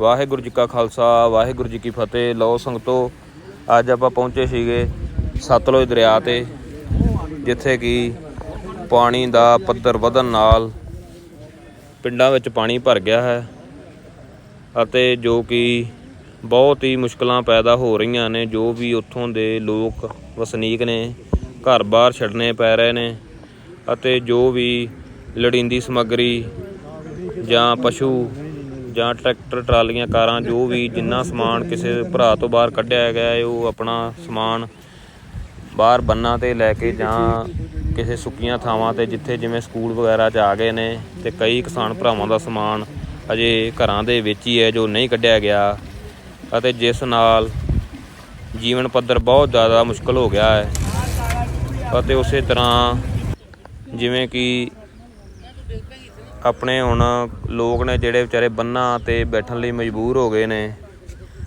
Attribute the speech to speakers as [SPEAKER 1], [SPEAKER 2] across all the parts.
[SPEAKER 1] ਵਾਹਿਗੁਰੂ ਜੀ ਕਾ ਖਾਲਸਾ, ਵਾਹਿਗੁਰੂ ਜੀ ਕੀ ਫਤਿਹ। ਲਓ ਸੰਗਤੋ, ਅੱਜ ਆਪਾਂ ਪਹੁੰਚੇ ਸੀਗੇ ਸਤਲੁਜ ਦਰਿਆ ਤੇ, ਜਿੱਥੇ ਕਿ ਪਾਣੀ ਦਾ ਪੱਧਰ ਵਧਣ ਨਾਲ ਪਿੰਡਾਂ ਵਿੱਚ ਪਾਣੀ ਭਰ ਗਿਆ ਹੈ ਅਤੇ ਜੋ ਕਿ ਬਹੁਤ ਹੀ ਮੁਸ਼ਕਲਾਂ ਪੈਦਾ ਹੋ ਰਹੀਆਂ ਨੇ, ਜੋ ਵੀ ਉੱਥੋਂ ਦੇ ਲੋਕ ਵਸਨੀਕ ਨੇ ਘਰ-ਬਾਰ ਛੱਡਣੇ ਪੈ ਰਹੇ ਨੇ ਅਤੇ ਜੋ ਵੀ ਲੋੜੀਂਦੀ ਸਮੱਗਰੀ ਜਾਂ ਪਸ਼ੂ ਜਾਂ ਟਰੈਕਟਰ, ਟਰਾਲੀਆਂ, ਕਾਰਾਂ, ਜੋ ਵੀ ਜਿੰਨਾ ਸਮਾਨ ਕਿਸੇ ਭਰਾ ਤੋਂ ਬਾਹਰ ਕੱਢਿਆ ਗਿਆ ਹੈ, ਉਹ ਆਪਣਾ ਸਮਾਨ ਬਾਹਰ ਬੰਨਾਂ ਤੇ ਲੈ ਕੇ ਜਾਂ ਕਿਸੇ ਸੁੱਕੀਆਂ ਥਾਵਾਂ ਤੇ, ਜਿੱਥੇ ਜਿਵੇਂ ਸਕੂਲ ਵਗੈਰਾ 'ਚ ਆ ਗਏ ਨੇ ਤੇ ਕਈ ਕਿਸਾਨ ਭਰਾਵਾਂ ਦਾ ਸਮਾਨ ਅਜੇ ਘਰਾਂ ਦੇ ਵਿੱਚ ਹੀ ਹੈ, ਜੋ ਨਹੀਂ ਕੱਢਿਆ ਗਿਆ ਅਤੇ ਜਿਸ ਨਾਲ ਜੀਵਨ ਪੱਧਰ ਬਹੁਤ ਜ਼ਿਆਦਾ ਮੁਸ਼ਕਲ ਹੋ ਗਿਆ ਹੈ ਅਤੇ ਉਸੇ ਤਰ੍ਹਾਂ ਜਿਵੇਂ ਕਿ ਆਪਣੇ ਹੁਣ ਲੋਕ ਨੇ ਜਿਹੜੇ ਵਿਚਾਰੇ ਬੰਨਾਂ ਤੇ ਬੈਠਣ ਲਈ ਮਜਬੂਰ ਹੋ ਗਏ ਨੇ,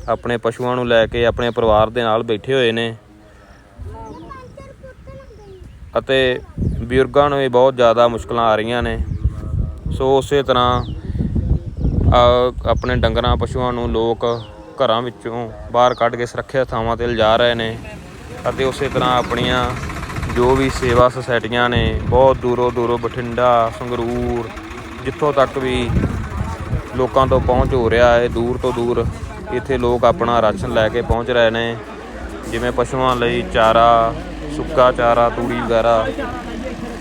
[SPEAKER 1] ਆਪਣੇ ਪਸ਼ੂਆਂ ਨੂੰ ਲੈ ਕੇ ਆਪਣੇ ਪਰਿਵਾਰ ਦੇ ਨਾਲ ਬੈਠੇ ਹੋਏ ਨੇ। ਅਤੇ ਬਜ਼ੁਰਗਾਂ ਨੂੰ ਵੀ ਬਹੁਤ ਜ਼ਿਆਦਾ ਮੁਸ਼ਕਲਾਂ ਆ ਰਹੀਆਂ ਨੇ। ਸੋ ਉਸੇ ਤਰ੍ਹਾਂ ਆਪਣੇ ਡੰਗਰਾਂ, ਪਸ਼ੂਆਂ ਨੂੰ ਲੋਕ ਘਰਾਂ ਵਿੱਚੋਂ ਬਾਹਰ ਕੱਢ ਕੇ ਸੁਰੱਖਿਅਤ ਥਾਵਾਂ ਤੇ ਲਿਜਾ ਰਹੇ ਨੇ ਅਤੇ ਉਸੇ ਤਰ੍ਹਾਂ ਆਪਣੀਆਂ ਜੋ ਵੀ ਸੇਵਾ ਸੁਸਾਇਟੀਆਂ ਨੇ, ਬਹੁਤ ਦੂਰੋਂ ਦੂਰੋਂ ਬਠਿੰਡਾ, ਸੰਗਰੂਰ ਜਿੱਥੋਂ ਤੱਕ ਵੀ ਲੋਕਾਂ ਤੋਂ ਪਹੁੰਚ ਹੋ ਰਿਹਾ ਹੈ, ਦੂਰ ਤੋਂ ਦੂਰ ਇੱਥੇ ਲੋਕ ਆਪਣਾ ਰਾਸ਼ਨ ਲੈ ਕੇ ਪਹੁੰਚ ਰਹੇ ਨੇ। ਜਿਵੇਂ ਪਸ਼ੂਆਂ ਲਈ ਚਾਰਾ, ਸੁੱਕਾ ਚਾਰਾ, ਤੂੜੀ ਵਗੈਰਾ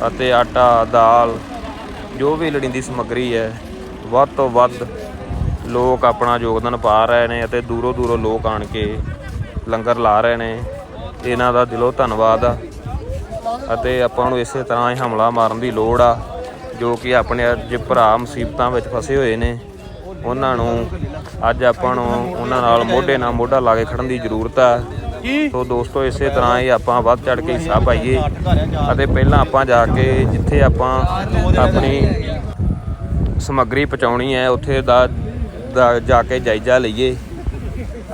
[SPEAKER 1] ਅਤੇ ਆਟਾ, ਦਾਲ, ਜੋ ਵੀ ਲੋੜੀਂਦੀ ਸਮੱਗਰੀ ਹੈ, ਵੱਧ ਤੋਂ ਵੱਧ ਲੋਕ ਆਪਣਾ ਯੋਗਦਾਨ ਪਾ ਰਹੇ ਨੇ ਅਤੇ ਦੂਰੋਂ ਦੂਰੋਂ ਲੋਕ ਆਣ ਕੇ ਲੰਗਰ ਲਾ ਰਹੇ ਨੇ। ਇਹਨਾਂ ਦਾ ਦਿਲੋਂ ਧੰਨਵਾਦ ਆ ਅਤੇ ਆਪਾਂ ਨੂੰ ਇਸੇ ਤਰ੍ਹਾਂ ਹੀ ਹਮਲਾ ਮਾਰਨ ਦੀ ਲੋੜ ਆ। ਜੋ ਕਿ ਆਪਣੇ ਅੱਜ ਭਰਾ ਮੁਸੀਬਤਾਂ ਵਿੱਚ ਫਸੇ ਹੋਏ ਨੇ ਉਹਨਾਂ ਨੂੰ ਅੱਜ ਆਪਾਂ ਨੂੰ ਉਹਨਾਂ ਨਾਲ ਮੋਢੇ ਨਾਲ ਮੋਢਾ ਲਾ ਕੇ ਖੜਨ ਦੀ ਜ਼ਰੂਰਤ ਆ। ਸੋ ਦੋਸਤੋ ਇਸੇ ਤਰ੍ਹਾਂ ਹੀ ਆਪਾਂ ਵੱਧ ਚੜ ਕੇ ਹਿੱਸਾ ਪਾਈਏ ਅਤੇ ਪਹਿਲਾਂ ਆਪਾਂ ਜਾ ਕੇ ਜਿੱਥੇ ਆਪਾਂ ਆਪਣੀ ਸਮੱਗਰੀ ਪਹੁੰਚਾਉਣੀ ਹੈ ਉੱਥੇ ਦਾ ਦਾ ਜਾ ਕੇ ਜਾਇਜ਼ਾ ਲਈਏ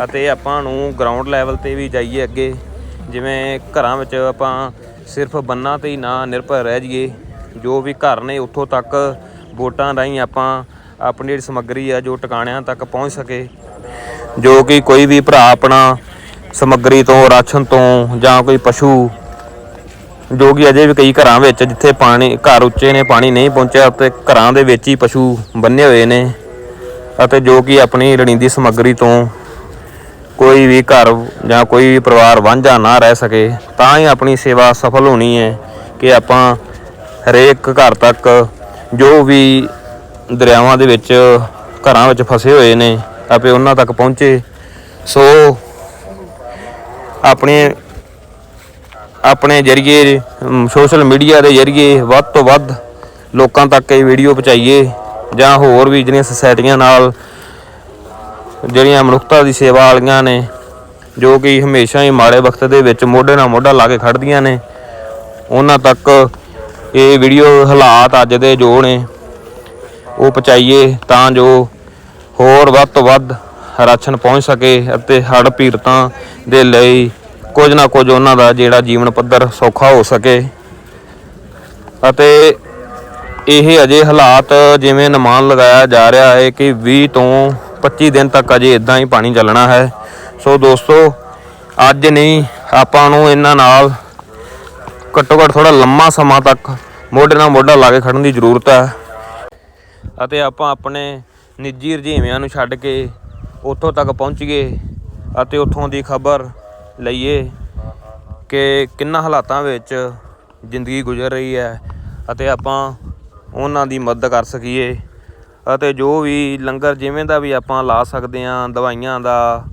[SPEAKER 1] ਅਤੇ ਆਪਾਂ ਨੂੰ ਗਰਾਊਂਡ ਲੈਵਲ ਤੇ ਵੀ ਜਾਈਏ ਅੱਗੇ। ਜਿਵੇਂ ਘਰਾਂ ਵਿੱਚ ਆਪਾਂ ਸਿਰਫ ਬੰਨਾਂ ਤੇ ਹੀ ਨਾ ਨਿਰਭਰ ਰਹਿ ਜਾਈਏ। ਜੋ ਵੀ ਘਰ ਨੇ, ਉੱਥੋਂ ਤੱਕ ਵੋਟਾਂ ਰਾਹੀਂ ਆਪਾਂ ਆਪਣੀ ਜਿਹੜੀ ਸਮੱਗਰੀ ਆ ਜੋ ਟਿਕਾਣਿਆਂ ਤੱਕ ਪਹੁੰਚ ਸਕੇ। ਜੋ ਕਿ ਕੋਈ ਵੀ ਭਰਾ ਆਪਣਾ ਸਮੱਗਰੀ ਤੋਂ, ਰਾਸ਼ਨ ਤੋਂ ਜਾਂ ਕੋਈ ਪਸ਼ੂ, ਜੋ ਕਿ ਅਜੇ ਵੀ ਕਈ ਘਰਾਂ ਵਿੱਚ ਜਿੱਥੇ ਪਾਣੀ, ਘਰ ਉੱਚੇ ਨੇ, ਪਾਣੀ ਨਹੀਂ ਪਹੁੰਚਿਆ ਤੇ ਘਰਾਂ ਦੇ ਵਿੱਚ ਹੀ ਪਸ਼ੂ ਬੰਨੇ ਹੋਏ ਨੇ ਅਤੇ ਜੋ ਕਿ ਆਪਣੀ ਰਣੀਂਦੀ ਸਮੱਗਰੀ ਤੋਂ ਕੋਈ ਵੀ ਘਰ ਜਾਂ ਕੋਈ ਵੀ ਪਰਿਵਾਰ ਵਾਂਝਾ ਨਾ ਰਹਿ ਸਕੇ, ਤਾਂ ਹੀ ਆਪਣੀ ਸੇਵਾ ਸਫਲ ਹੋਣੀ ਹੈ ਕਿ ਆਪਾਂ ਹਰੇਕ ਘਰ ਤੱਕ ਜੋ ਵੀ ਦਰਿਆਵਾਂ ਦੇ ਵਿੱਚ ਘਰਾਂ ਵਿੱਚ ਫਸੇ ਹੋਏ ਨੇ, ਆਪੇ ਉਹਨਾਂ ਤੱਕ ਪਹੁੰਚੇ। ਸੋ ਆਪਣੇ ਆਪਣੇ ਜਰੀਏ, ਸੋਸ਼ਲ ਮੀਡੀਆ ਦੇ ਜਰੀਏ ਵੱਧ ਤੋਂ ਵੱਧ ਲੋਕਾਂ ਤੱਕ ਇਹ ਵੀਡੀਓ ਪਹੁੰਚਾਈਏ ਜਾਂ ਹੋਰ ਵੀ ਜਿਹੜੀਆਂ ਸੁਸਾਇਟੀਆਂ ਨਾਲ ਜਿਹੜੀਆਂ ਮਨੁੱਖਤਾ ਦੀ ਸੇਵਾ ਵਾਲੀਆਂ ਨੇ, ਜੋ ਕਿ ਹਮੇਸ਼ਾ ਹੀ ਮਾੜੇ ਵਕਤ ਦੇ ਵਿੱਚ ਮੋਢੇ ਨਾਲ ਮੋਢਾ ਲਾ ਕੇ ਖੜਦੀਆਂ ਨੇ, ਉਹਨਾਂ ਤੱਕ ਇਹ ਵੀਡੀਓ ਹਾਲਾਤ ਅੱਜ ਦੇ ਜੋ ਨੇ, ਉਹ ਪਹੁੰਚਾਈਏ ਤਾਂ ਜੋ ਹੋਰ ਵੱਧ ਤੋਂ ਵੱਧ ਰਾਸ਼ਨ ਪਹੁੰਚ ਸਕੇ ਅਤੇ ਹੜ੍ਹ ਪੀੜਤਾਂ ਦੇ ਲਈ ਕੁਝ ਨਾ ਕੁਝ ਉਹਨਾਂ ਦਾ ਜਿਹੜਾ ਜੀਵਨ ਪੱਧਰ ਸੌਖਾ ਹੋ ਸਕੇ। ਅਤੇ ਇਹ ਅਜੇ ਹਾਲਾਤ ਜਿਵੇਂ ਅਨੁਮਾਨ ਲਗਾਇਆ ਜਾ ਰਿਹਾ ਹੈ ਕਿ 20 ਤੋਂ 25 ਦਿਨ ਤੱਕ ਅਜੇ ਇਦਾਂ ਹੀ ਪਾਣੀ ਚੱਲਣਾ ਹੈ। ਸੋ ਦੋਸਤੋ, ਅੱਜ ਨਹੀਂ, ਆਪਾਂ ਨੂੰ ਇਹਨਾਂ ਨਾਲ ਘੱਟੋ ਘੱਟ ਥੋੜਾ ਲੰਮਾ ਸਮਾਂ ਤੱਕ ਮੋਢੇ ਨਾਲ ਮੋਢਾ ਲਾ ਕੇ ਖੜਨ ਦੀ ਜ਼ਰੂਰਤ ਹੈ ਅਤੇ ਆਪਾਂ ਆਪਣੇ ਨਿੱਜੀ ਰੁਝੇਵਿਆਂ ਨੂੰ ਛੱਡ ਕੇ ਉੱਥੋਂ ਤੱਕ ਪਹੁੰਚੀਏ ਅਤੇ ਉੱਥੋਂ ਦੀ ਖਬਰ ਲਈਏ ਕਿ ਕਿੰਨਾ ਹਾਲਾਤਾਂ ਵਿੱਚ ਜ਼ਿੰਦਗੀ ਗੁਜ਼ਰ ਰਹੀ ਹੈ ਅਤੇ ਆਪਾਂ ਉਹਨਾਂ ਦੀ ਮਦਦ ਕਰ ਸਕੀਏ ਅਤੇ ਜੋ ਵੀ ਲੰਗਰ ਜਿਵੇਂ ਦਾ ਵੀ ਆਪਾਂ ਲਾ ਸਕਦੇ ਹਾਂ, ਦਵਾਈਆਂ ਦਾ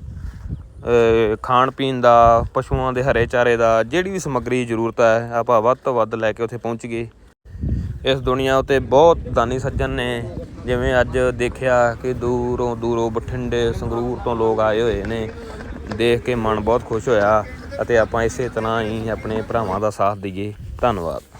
[SPEAKER 1] ਖਾਣ ਪੀਣ ਦਾ, ਪਸ਼ੂਆਂ ਦੇ ਹਰੇ ਚਾਰੇ ਦਾ, ਜਿਹੜੀ ਵੀ ਸਮੱਗਰੀ ਜ਼ਰੂਰਤ ਹੈ, ਆਪਾਂ ਵੱਧ ਤੋਂ ਵੱਧ ਲੈ ਕੇ ਉੱਥੇ ਪਹੁੰਚੀਏ ਇਸ ਦੁਨੀਆ ਉਤੇ ਬਹੁਤ ਦਾਨੀ ਸੱਜਣ ਨੇ, ਜਿਵੇਂ ਅੱਜ ਦੇਖਿਆ ਕਿ ਦੂਰੋਂ ਦੂਰੋਂ ਬਠਿੰਡੇ, ਸੰਗਰੂਰ ਤੋਂ ਲੋਕ ਆਏ ਹੋਏ ਨੇ। ਦੇਖ ਕੇ ਮਨ ਬਹੁਤ ਖੁਸ਼ ਹੋਇਆ, ਅਤੇ ਆਪਾਂ ਇਸੇ ਤਰ੍ਹਾਂ ਹੀ ਆਪਣੇ ਭਰਾਵਾਂ ਦਾ ਸਾਥ ਦਈਏ। ਧੰਨਵਾਦ।